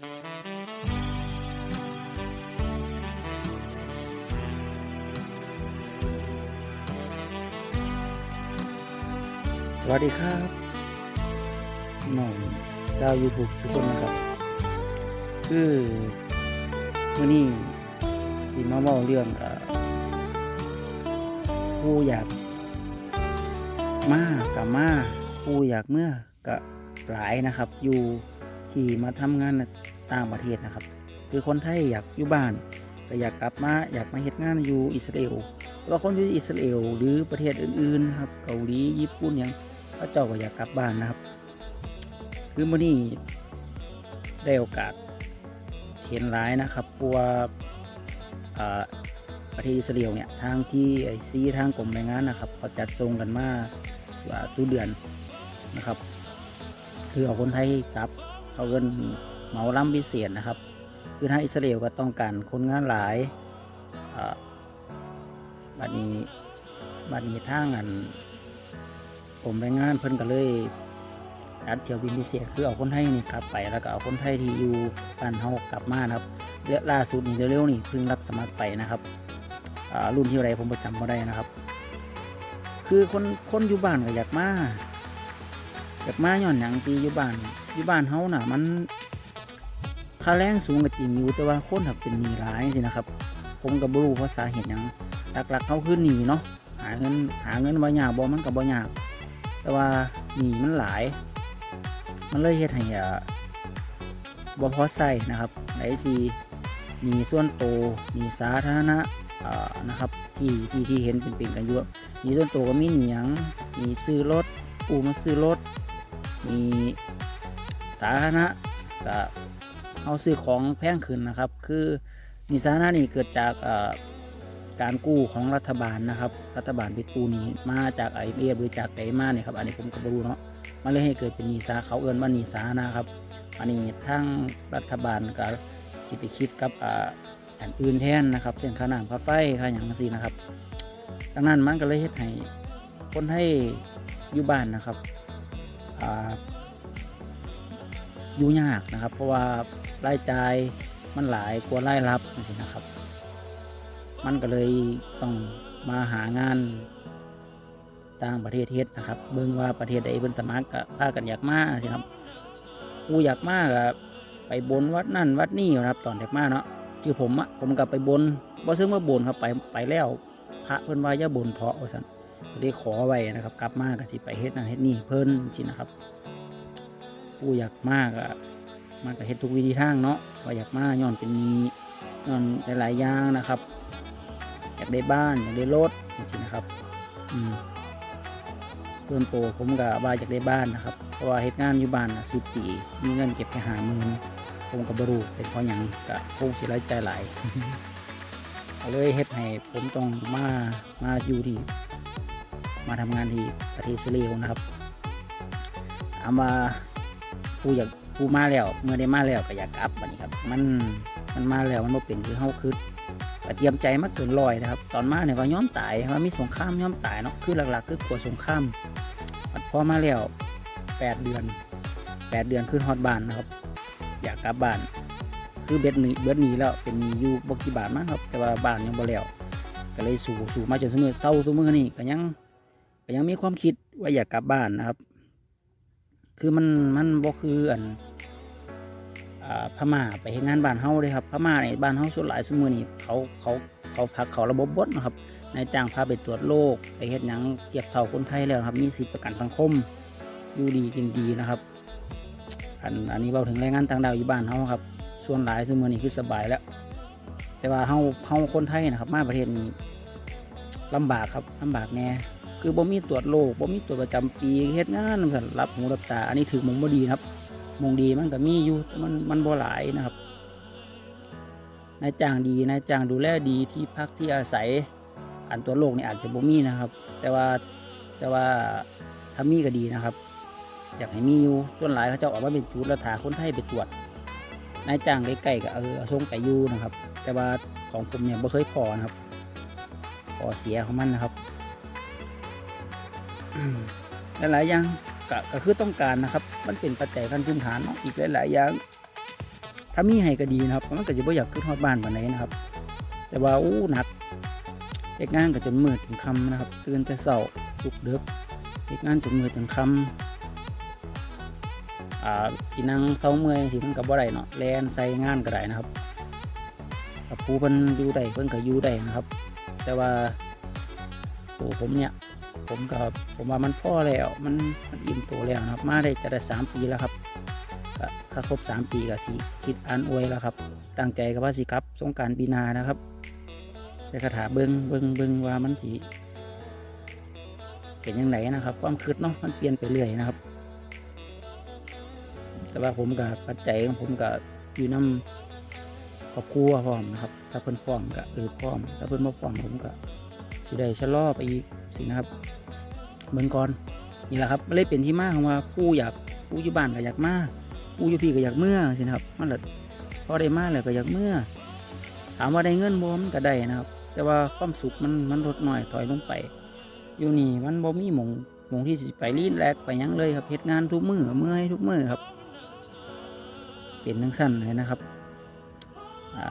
สวัสดีครับพี่น้องเจ้า YouTube ทุกคนนะครับ คือวันนี้สิมาเล่าเรื่องผู้อยากมากับมาผู้อยากเมื่อกับหลายนะครับ อยู่ ที่มาทำงานต่างประเทศนะครับ คือคนไทยอยากอยู่บ้านก็อยากกลับมาอยากมาเฮ็ดงานอยู่อิสราเอลแต่ว่าคนอยู่อิสราเอลหรือประเทศอื่นๆนะครับเกาหลีญี่ปุ่นอย่างพระเจ้าก็อยากกลับบ้านนะครับ คือมื่อนี้ได้โอกาสเห็นหลายนะครับเพราะว่าประเทศอิสราเอลเนี่ยทางที่ไอซีทางกรมแรงงานนะครับเขาจัดส่งกันมาสู้เดือนนะครับ คือเอาคนไทยกลับ เขาเงินเหมาล้ำพิเศษนะครับ คือทางอิสราเอลก็ต้องการคนงานหลายบัดนี้บัดนี้ทางอันผมแรงงานเพิ่นก็เลยจัดเที่ยวบินพิเศษคือเอาคนไทยนี่กลับไปแล้วก็เอาคนไทยที่อยู่บ้านเฮากลับมานะครับและล่าสุดนี่เร็วๆนี่เพิ่งรับสมัครไปนะครับรุ่นที่อะไรผมประจำบ่ได้นะครับ คือคนคนอยู่บ้านก็อยากมาอยากมาย้อนหยังตีอยู่บ้าน อยู่บ้านเฮาน่ะ มันค่าแรงสูงก็จริงอยู่แต่ว่าคนถ้าเป็นหนี้หลายสินะครับ ผมก็บ่รู้เพราะสาเหตุยังหลักๆเขาคือหนี้เนาะหาเงินหาเงินบ่ยากบ่มันก็บ่ยาก แต่ว่าหนี้มันหลาย มันเลยเฮ็ดให้อ่าบ่พอใช้นะครับไหนสิหนี้ส่วนโตหนี้สาธารณะนะครับที่ที่ที่เห็นเป็นเป็นกันอยู่หนี้ส่วนโตก็มีหนี้ยังหนี้ซื้อรถกู้มาซื้อรถหนี้ สาธารณะก็เอาซื้อของแพงขึ้นนะครับ คือหนี้สาธารณะนี่เกิดจากการกู้ของรัฐบาลนะครับ รัฐบาลไปกู้นี้มาจากไอเอฟหรือจากไหนมาเนี่ยครับ อันนี้ผมก็ไม่รู้เนาะมันเลยให้เกิดเป็นหนี้สาเขาเอิ้อนว่าหนี้สานะครับ อันนี้ทั้งรัฐบาลก็สิไปคิดกับอ่าอันอื่นแทนนะครับ เช่นค่าน้ำค่าไฟค่าอย่างนั้นสินะครับดังนั้นมันก็เลยเฮ็ดให้คนให้อยู่บ้านนะครับ อยู่ยากนะครับ เพราะว่ารายจ่ายมันหลายกว่ารายรับนั่นสินะครับ มันก็เลยต้องมาหางานต่างประเทศเฮ็ดนะครับ เบิ่งว่าประเทศใดเพิ่นสมัครก็พากันอยากมาสิครับผู้อยากมาก็ไปบนวัดนั่นวัดนี่นะครับ ตอนอยากมาเนาะคือผมอะผมก็ไปบนบ่ซึ่งว่าบนครับไปไปแล้ว พระเพิ่นว่าอย่าบนเพาะว่าซั่นก็ได้ขอไว้นะครับ กลับมาก็สิไปเฮ็ดนั่นเฮ็ดนี่เพิ่นสินะครับ ผู้อยากมาก็มันก็เฮ็ดทุกวิธีทางเนาะว่าอยากมาย้อนเป็นหนี้ย้อนหลายๆอย่างนะครับ อยากได้บ้านอยากได้รถนี่สินะครับอืมส่วนตัวผมก็ว่าอยากได้บ้านนะครับเพราะว่าเฮ็ดงานอยู่บ้านสิบปีมีเงินเก็บแค่หาหมื่นผมก็บรูเป็นเพราะหยังก็คงสิรายใจหลายเลยเฮ็ดให้ผมต้องมามาอยู่ที่มาทำงานที่ประเทศอิสราเอลนะครับถามา ผู้อยากผู้มาแล้ว เมื่อได้มาแล้วก็อยากกลับบัดนี้ครับ มันมันมาแล้วมันบ่เป็นคือเฮาคือเตรียมใจมาเกินร้อยนะครับ ตอนมาเนี่ยก็ย้อมตายว่ามีสงครามย้อมตายเนาะคือหลักๆ คือกลัวสงครามบัดพอมาแล้วแปดเดือนแปดเดือนขึ้นฮอตบ้านนะครับ อยากกลับบ้าน คือเบ็ดหนีเบ็ดหนีแล้วเป็นหนีอยู่บกี่บาทมั้งครับ แต่ว่าบ้านยังบ่แล้วก็เลยสู่สู่มาจนสมือเศร้าสมือนี่ก็ยังก็ยังมีความคิดว่าอยากกลับบ้านนะครับ คือมันมันบ่คืออันพม่าไปเฮ็ดงานบ้านเฮาเลยครับพม่าในบ้านเฮาส่วนหลายสมือนี่เขาเขาเขาพักเขาระบบบดนะครับนายจ้างพาไปตรวจโรคไปเฮ็ดหยังเทียบเท่าคนไทยแล้วครับ มีสิทธิประกันสังคมอยู่ดีกินดีนะครับ อันอันนี้เบาถึงแรงงานต่างดาวอยู่บ้านเฮาครับ ส่วนหลายสมือนี่คือสบายแล้ว แต่ว่าเฮาเฮาคนไทยนะครับ มาประเทศนี้ลำบากครับลำบากแน่ คือบ่มีตรวจโรคบ่มีตรวจประจำปีเฮ็ดงานนำซั่นรับหูรับตา อันนี้ถือมงบ่ดีครับมงดีมันก็มีอยู่แต่มันมันบ่หลายนะครับนายจ้างดีนายจ้างดูแลดีที่พักที่อาศัย อันตัวโลกนี่อาจจะบ่มีนะครับ แต่ว่าแต่ว่าถ้ามีก็ดีนะครับ อยากให้มีอยู่ส่วนหลายเขาเจะออกมาเป็นจุดแล้วถาคนไทยไปตรวจนายจ้างใกล้ๆก็เออส่งไปอยู่นะครับ แต่ว่าของผมเนี่ยบ่เคยพอนะครับพอเสียของมันนะครับ หลายๆอย่างก็ก็คือต้องการนะครับ มันเป็นปัจจัยขั้นพื้นฐานเนาะอีกหลายๆอย่าง ถ้ามีให้ก็ดีนะครับมันก็จะบ่อยากขึ้นฮอดบ้านปานใดนะครับ แต่ว่าอู้หนักเฮ็ดงานก็จนมืดจนค่ำนะครับ ตื่นแต่เช้าสุกเดึกเฮ็ดงานจนมืดจนค่ำอ่าสินั่งเซาเมื่อยสิมันก็บ่ได้เนาะแลนใส่งานก็ได้นะครับถ้าผู้เพิ่นอยู่ได้เพิ่นก็อยู่ได้นะครับ แต่ว่าตัวผมเนี่ย ผมก็ผมว่ามันพ่อแล้วมันมันอิ่มตัวแล้วนะครับมาได้จะได้สามปีแล้วครับถ้าครบสามปีก็สิคิดอ่านอวยแล้วครับ ตั้งใจกับว่าสิครับสงการปีนานะครับแต่คาถาเบิงเบิงเบิงว่ามันสิเป็นยังไงนะครับ ความคิดเนาะมันเปลี่ยนไปเรื่อยนะครับ แต่ว่าผมกับปัจจัยของผมกับอยู่น้ำครอบครัวพร้อมนะครับ ถ้าเพิ่นพร้อมก็เออพร้อม ถ้าเพิ่นบ่พร้อมผมก็สิได้ชะลอไปอีกสินะครับ เบิ่งก่อนนี่แหละครับมันเลยเป็นที่มาของว่าผู้อยากผู้อยู่บ้านก็อยากมาผู้อยู่พี่ก็อยากเมื่อสินะครับมันละพอได้มาแล้วก็อยากเมื่อถามว่าได้เงินบ่มันก็ได้นะครับ แต่ว่าความสุขมันมันลดน้อยถอยลงไป อยู่นี่มันบ่มีหมองหมองที่สิไปรีดแลกไปยังเลยครับเฮ็ดงานทุกมือเมื่อยทุกมือครับ เป็นทั้งสั้นเลยนะครับอ่า